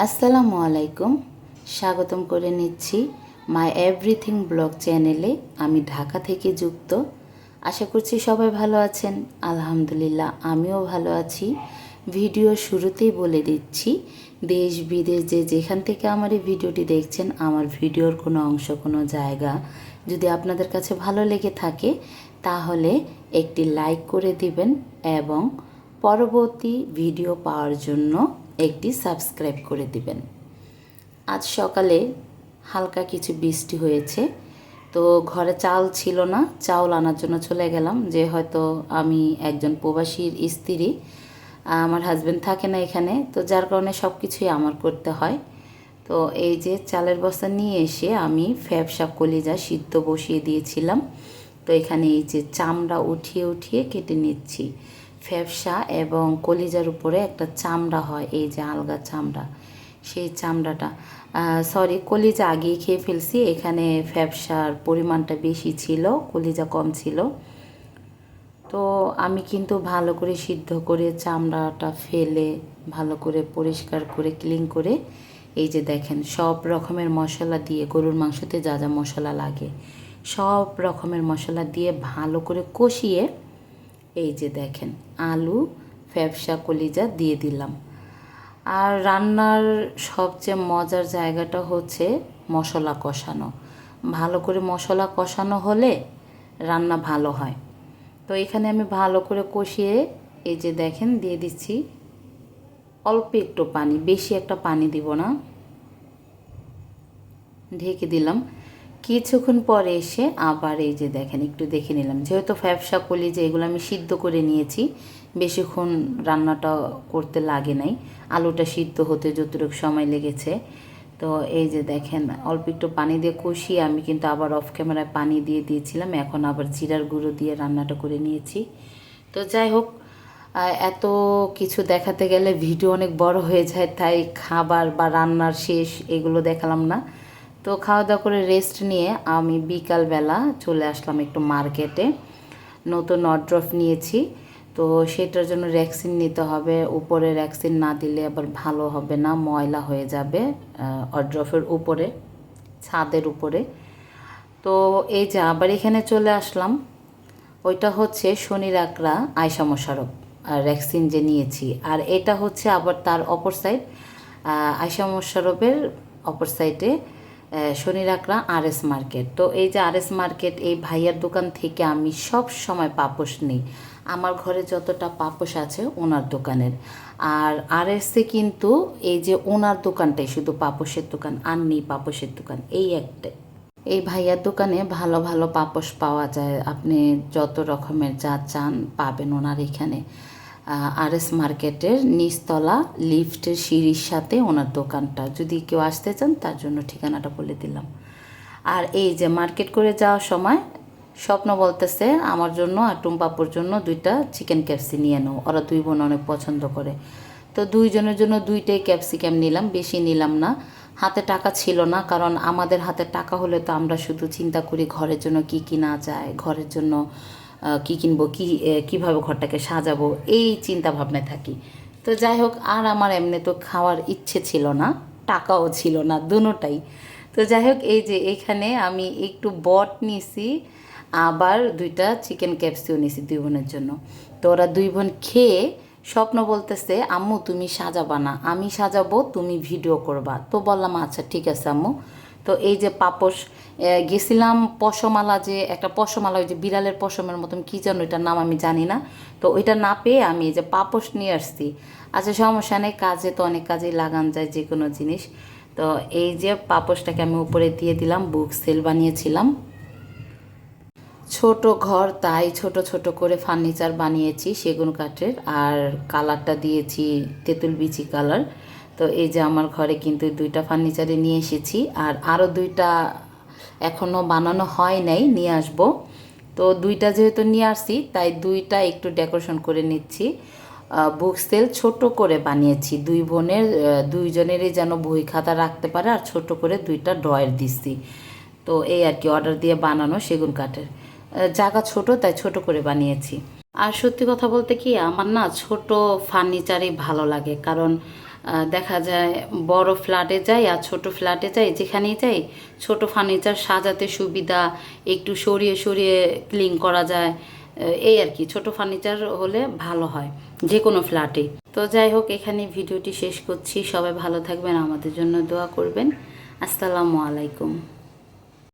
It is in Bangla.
আসসালামু আলাইকুম। স্বাগতম করে নিচ্ছি মাই এভরিথিং ব্লগ চ্যানেলে। আমি ঢাকা থেকে যুক্ত। আশা করছি সবাই ভালো আছেন। আলহামদুলিল্লাহ, আমিও ভালো আছি। ভিডিও শুরুতেই বলে দিচ্ছি, দেশ বিদেশ যে যেখান থেকে আমার এই ভিডিওটি দেখছেন, আমার ভিডিওর কোনো অংশ, কোনো জায়গা যদি আপনাদের কাছে ভালো লেগে থাকে, তাহলে একটি লাইক করে দিবেন এবং পরবর্তী ভিডিও পাওয়ার জন্য একটি সাবস্ক্রাইব করে দিবেন। আজ সকালে হালকা কিছু বৃষ্টি হয়েছে, তো ঘরে চাল ছিল না, চাউল আনার জন্য চলে গেলাম যে হয়তো আমি একজন প্রবাসীর স্ত্রী, আমার হাজব্যান্ড থাকে না এখানে, তো যার কারণে সব কিছুই আমার করতে হয়। তো এই যে চালের বস্তা নিয়ে এসে আমি ফ্যাবসা কলিজা সিদ্ধ বসিয়ে দিয়েছিলাম, তো এখানে এই যে চামড়া উঠিয়ে উঠিয়ে কেটে নিচ্ছি। ফ্যাবসা এবং কলিজার উপরে একটা চামড়া হয়, এই যে আলগা চামড়া। সেই চামড়াটা সরি কলিজা আগেই খেয়ে ফেলছি, এখানে ফ্যাবসার পরিমাণটা বেশি ছিল, কলিজা কম ছিল। তো আমি কিন্তু ভালো করে সিদ্ধ করে চামড়াটা ফেলে, ভালো করে পরিষ্কার করে ক্লিন করে, এই যে দেখেন, সব রকমের মশলা দিয়ে, গরুর মাংসতে যা যা মশলা লাগে, সব রকমের মশলা দিয়ে ভালো করে কষিয়ে এই যে দেখেন, আলু, ফ্যাবসা, কলিজা দিয়ে দিলাম। আর রান্নার সবচেয়ে মজার জায়গাটা হচ্ছে মশলা কষানো। ভালো করে মশলা কষানো হলে রান্না ভালো হয়। তো এখানে আমি ভালো করে কষিয়ে এই যে দেখেন, দিয়ে দিচ্ছি অল্প একটু পানি, বেশি একটা পানি দিব না। ঢেকে দিলাম। কিছুক্ষণ পরে এসে আবার এই যে দেখেন, একটু দেখে নিলাম। যেহেতু ফ্যাবসা কলি যে এগুলো আমি সিদ্ধ করে নিয়েছি, বেশিক্ষণ রান্নাটা করতে লাগে নাই। আলুটা সিদ্ধ হতে যতটুকু সময় লেগেছে। তো এই যে দেখেন, অল্প একটু পানি দিয়ে কষিয়ে আমি কিন্তু আবার অফ ক্যামেরায় পানি দিয়ে দিয়েছিলাম। এখন আবার জিরার গুঁড়ো দিয়ে রান্নাটা করে নিয়েছি। তো যাই হোক এত কিছু দেখাতে গেলে ভিডিও অনেক বড় হয়ে যায়, তাই খাবার বা রান্নার শেষ এগুলো দেখালাম না। তো খাওয়া দাওয়া করে রেস্ট নিয়ে আমি বিকালবেলা চলে আসলাম একটু মার্কেটে নতুন অড্রফ নিয়েছি। তো সেটার জন্য ভ্যাকসিন নিতে হবে। উপরে ভ্যাকসিন না দিলে আবার ভালো হবে না, ময়লা হয়ে যাবে অড্রফের উপরে, ছাদের উপরে। তো এই যে আবার এখানে চলে আসলাম। ওইটা হচ্ছে শনি আকরা আয়সা মোশারফ আর ভ্যাকসিন যে নিয়েছি। আর এটা হচ্ছে আবার তার অপর সাইড আয়সা মোশারফের অপর সাইডে শনির আকরা আর এস মার্কেট। তো এই যে আর এস মার্কেট, এই ভাইয়ার দোকান থেকে আমি সব সময় পাপোশ নিই। আমার ঘরে যতটা পাপোশ আছে ওনার দোকানের। আর আর এসে কিন্তু এই যে ওনার দোকানটাই শুধু পাপোশের দোকান আর নেই পাপোশের দোকান, এই একটাই। এই ভাইয়ার দোকানে ভালো ভালো পাপোশ পাওয়া যায়। আপনি যত রকমের যা চান পাবেন ওনার এখানে। আর এস মার্কেটের নিচতলা লিফটের সিঁড়ির সাথে ওনার দোকানটা। যদি কেউ আসতে চান, তার জন্য ঠিকানাটা বলে দিলাম। আর এই যে মার্কেট করে যাওয়ার সময় স্বপ্ন বলতেছে, আমার জন্য আর টুম্পাপুর জন্য দুইটা চিকেন ক্যাপসি নিয়ে নাও। ওরা দুই বোন অনেক পছন্দ করে। তো দুইজনের জন্য দুইটাই ক্যাপসিকাম নিলাম, বেশি নিলাম না। হাতে টাকা ছিল না, কারণ আমাদের হাতে টাকা হলে তো আমরা শুধু চিন্তা করি ঘরের জন্য কি কিনা যায়, ঘরের জন্য কি কিনবো, কি কীভাবে ঘরটাকে সাজাবো, এই চিন্তা ভাবনায় থাকি। তো যাই হোক, আর আমার এমনি তো খাওয়ার ইচ্ছে ছিল না, টাকাও ছিল না, দুটাই। তো যাই হোক, এই যে এখানে আমি একটু বট নিছি, আবার দুইটা চিকেন ক্যাপসিও নিছি দুই বোনের জন্য। তো ওরা দুই বোন খেয়ে স্বপ্ন বলতেছে, আম্মু, তুমি সাজাবা না, আমি সাজাবো, তুমি ভিডিও করবা। তো বললাম আচ্ছা ঠিক আছে, আম্মু। তো এই যে পাপস গেছিলাম পশমালা যে, একটা পশমালা, ওই যে বিড়ালের পশমের মতন, কী যেন ওইটার নাম আমি জানি না। তো ওইটা না পেয়ে আমি যে পাপস নিয়ে আসছি। আচ্ছা সমস্যা নেই, কাজে তো অনেক কাজেই লাগান যায় যে কোনো জিনিস। তো এই যে পাপসটাকে আমি উপরে দিয়ে দিলাম, বুক সেল বানিয়েছিলাম। ছোট ঘর, তাই ছোট ছোট করে ফার্নিচার বানিয়েছি সেগুন কাঠের, আর কালারটা দিয়েছি তেঁতুল বিচি কালার। তো এই যে আমার ঘরে কিন্তু দুইটা ফার্নিচারে নিয়ে এসেছি, আর আরও দুইটা এখনও বানানো হয় নাই, নিয়ে আসব। তো দুইটা যেহেতু নিয়ে আসছি, তাই দুইটা একটু ডেকোরেশন করে নিচ্ছি। বুক সেল ছোট করে বানিয়েছি। দুই বোনের দুইজনেরই যেন বই খাতা রাখতে পারে, আর ছোট করে দুইটা ড্রয়ার দিচ্ছি। তো এই আর কি, অর্ডার দিয়ে বানানো সেগুন কাঠের। জায়গা ছোট, তাই ছোট করে বানিয়েছি। আর সত্যি কথা বলতে কি, আমার না ছোট ফার্নিচারই ভালো লাগে। কারণ দেখা যায় বড় ফ্ল্যাটে যাই আর ছোট ফ্ল্যাটে যাই, যেখানেই যাই, ছোট ফার্নিচার সাজাতে সুবিধা, একটু সরিয়ে সরিয়ে ক্লিন করা যায় এই আর কি। ছোট ফার্নিচার হলে ভালো হয় যে কোনো ফ্ল্যাটে। তো যাই হোক এখানে ভিডিওটি শেষ করছি। সবাই ভালো থাকবেন, আমাদের জন্য দোয়া করবেন। আসসালামু আলাইকুম।